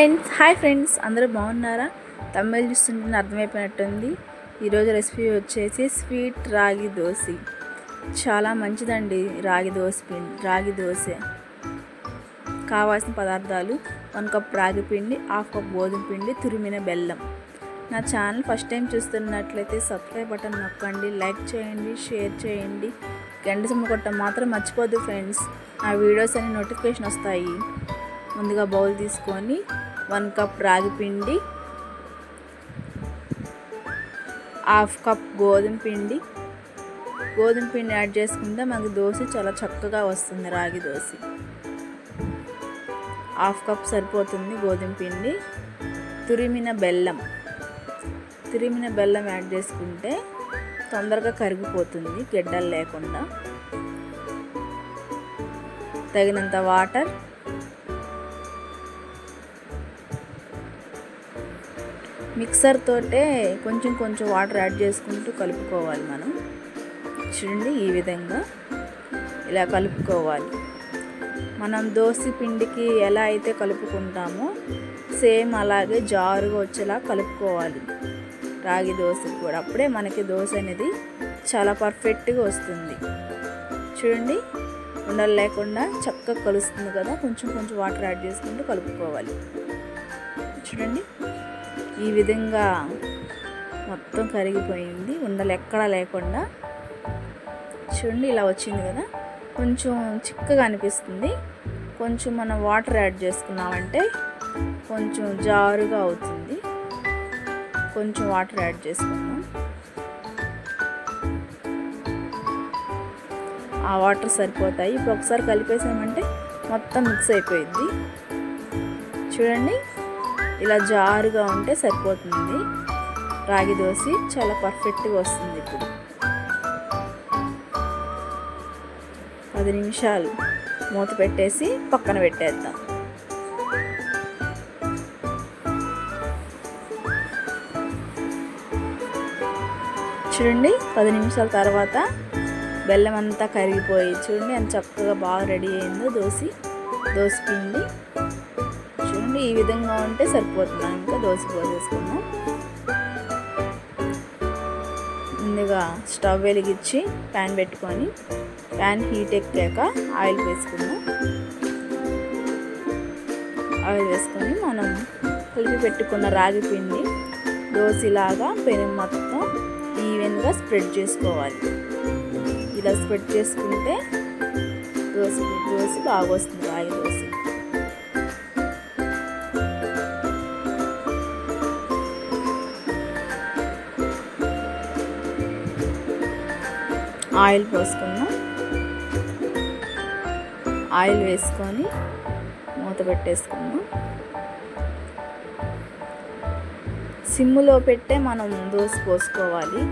Friends hi friends అందరూ బాగున్నారా? తమిళ చూస్తుంటే అర్థమైపోయినట్టుంది. ఈరోజు రెసిపీ వచ్చేసి స్వీట్ రాగి దోశ. చాలా మంచిదండి రాగి దోశ పిండి రాగి దోశ. కావాల్సిన పదార్థాలు వన్ కప్ రాగి పిండి హాఫ్ కప్ గోధుమ పిండి తురిమిన బెల్లం. నా ఛానల్ ఫస్ట్ టైం చూస్తున్నట్లయితే సబ్స్క్రైబ్ బటన్ నొక్కండి లైక్ చేయండి షేర్ చేయండి. గంట సమ్మ కొట్టడం మాత్రం మర్చిపోద్దు ఫ్రెండ్స్. నా వీడియోస్ అన్ని నోటిఫికేషన్ వస్తాయి. ముందుగా బౌల్ తీసుకొని వన్ కప్ రాగి పిండి హాఫ్ కప్ గోధుమ పిండి. గోధుమ పిండి యాడ్ చేసుకుంటే మనకి దోశ చాలా చక్కగా వస్తుంది రాగి దోశ. హాఫ్ కప్ సరిపోతుంది గోధుమ పిండి. తురిమిన బెల్లం. తురిమిన బెల్లం యాడ్ చేసుకుంటే తొందరగా కరిగిపోతుంది గెడ్డలు లేకుండా. తగినంత వాటర్ మిక్సర్ తోటే కొంచెం కొంచెం వాటర్ యాడ్ చేసుకుంటూ కలుపుకోవాలి మనం. చూడండి ఈ విధంగా ఇలా కలుపుకోవాలి. మనం దోశ పిండికి ఎలా అయితే కలుపుకుంటామో సేమ్ అలాగే జారుగా వచ్చేలా కలుపుకోవాలి. రాగి దోశ కూడా అప్పుడే మనకి దోశ అనేది చాలా పర్ఫెక్ట్గా వస్తుంది. చూడండి ఉండలు లేకుండా చక్కగా కలుస్తుంది కదా కొంచెం కొంచెం వాటర్ యాడ్ చేసుకుంటూ కలుపుకోవాలి. చూడండి ఈ విధంగా మొత్తం కరిగిపోయింది. ఉండలు ఎక్కడా లేకుండా. చూడండి ఇలా వచ్చింది కదా. కొంచెం చిక్కగా అనిపిస్తుంది. కొంచెం మనం వాటర్ యాడ్ చేసుకున్నామంటే కొంచెం జారుగా అవుతుంది. కొంచెం వాటర్ యాడ్ చేసుకుందాం. ఆ వాటర్ సరిపోతాయి. ఇప్పుడు ఒకసారి కలిపేసామంటే మొత్తం మిక్స్ అయిపోయింది చూడండి ఇలా జారుగా ఉంటే సరిపోతుంది. రాగి దోశ చాలా పర్ఫెక్ట్గా వస్తుంది ఇప్పుడు. పది నిమిషాలు మూత పెట్టేసి పక్కన పెట్టేద్దాం. చూడండి పది నిమిషాల తర్వాత బెల్లం అంతా కరిగిపోయి చూడండి ఎంత చక్కగా బాగా రెడీ అయిందో దోశ దోశ పిండి. ఈ విధంగా ఉంటే సరిపోతుంది? ఇంకా దోశ పోసేసుకుందాం ముందుగా స్టవ్ వెలిగించి ప్యాన్ పెట్టుకొని ప్యాన్ హీట్ ఎక్కాక ఆయిల్ వేసుకుందాం. ఆయిల్ వేసుకొని మనం కలిపి పెట్టుకున్న రాగి పిండి దోశలాగా పెనం మొత్తం ఈవెన్గా స్ప్రెడ్ చేసుకోవాలి. ఇలా స్ప్రెడ్ చేసుకుంటే దోశ దోశ బాగా వస్తుంది రాగి దోశ. ఆయిల్ పోసుకుందాం ఆయిల్ వేసుకొని మూత పెట్టేసుకుందాం సిమ్లో పెట్టే మనం దోశ పోసుకోవాలి.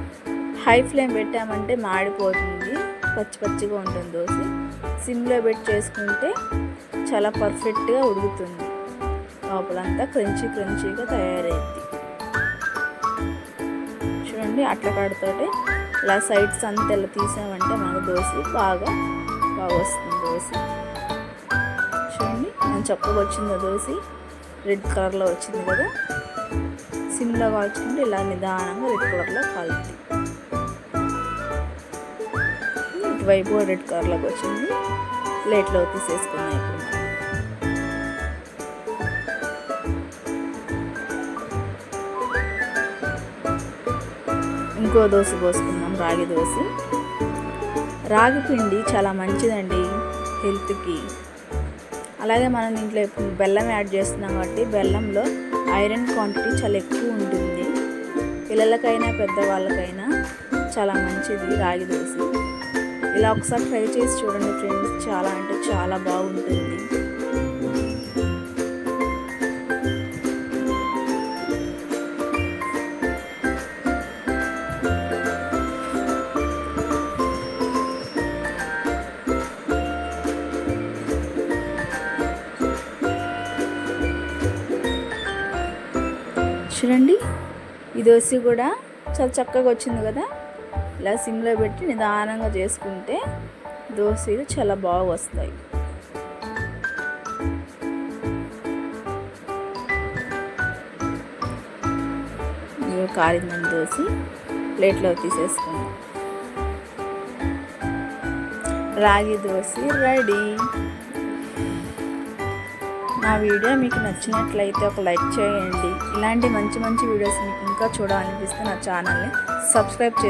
హై ఫ్లేమ్ పెట్టామంటే మాడిపోతుంది. పచ్చి పచ్చిగా ఉంటుంది దోశ. సిమ్లో పెట్టి చేసుకుంటే చాలా పర్ఫెక్ట్గా ఉడుకుతుంది. లోపలంతా క్రంచీ క్రంచీగా తయారైంది చూడండి అట్ల కాడతోటి ఇలా సైడ్స్ అంతా ఇలా తీసామంటే మనకు దోశ బాగా బాగా వస్తుంది దోశ. చూడండి మనం చక్కగా వచ్చిందో దోశ. రెడ్ కలర్లో వచ్చింది కదా. సిమ్లో కాల్చుకుంటే ఇలా నిదానంగా రెడ్ కలర్లో కాలుతుంది. ఇటువైపు రెడ్ కలర్లోకి వచ్చింది. ప్లేట్లో తీసేసుకున్నాం ఇప్పుడు ఇంకో దోశ పోసుకున్నాం రాగి దోశ. రాగి పిండి చాలా మంచిదండి హెల్త్కి. అలాగే మనం దీంట్లో బెల్లం యాడ్ చేస్తున్నాం కాబట్టి బెల్లంలో ఐరన్ క్వాంటిటీ చాలా ఎక్కువ ఉంటుంది. పిల్లలకైనా పెద్దవాళ్ళకైనా చాలా మంచిది రాగి దోశ. ఇలా ఒకసారి ట్రై చేసి చూడండి ఫ్రెండ్స్ చాలా అంటే చాలా బాగుంటుంది. చూడండి. ఈ దోశ కూడా చాలా చక్కగా వచ్చింది కదా. ఇలా సిమ్లో పెట్టి నిదానంగా చేసుకుంటే దోశలు చాలా బాగా వస్తాయి. కారిందని దోశ ప్లేట్లో తీసేసుకుందాం. రాగి దోశ రెడీ. నా వీడియో మీకు నచ్చినట్లయితే ఒక లైక్ చేయండి. ఇలాంటి మంచి మంచి వీడియోస్ మీకు ఇంకా చూడాలనిపిస్తే నా ఛానల్ని సబ్స్క్రైబ్ చేసి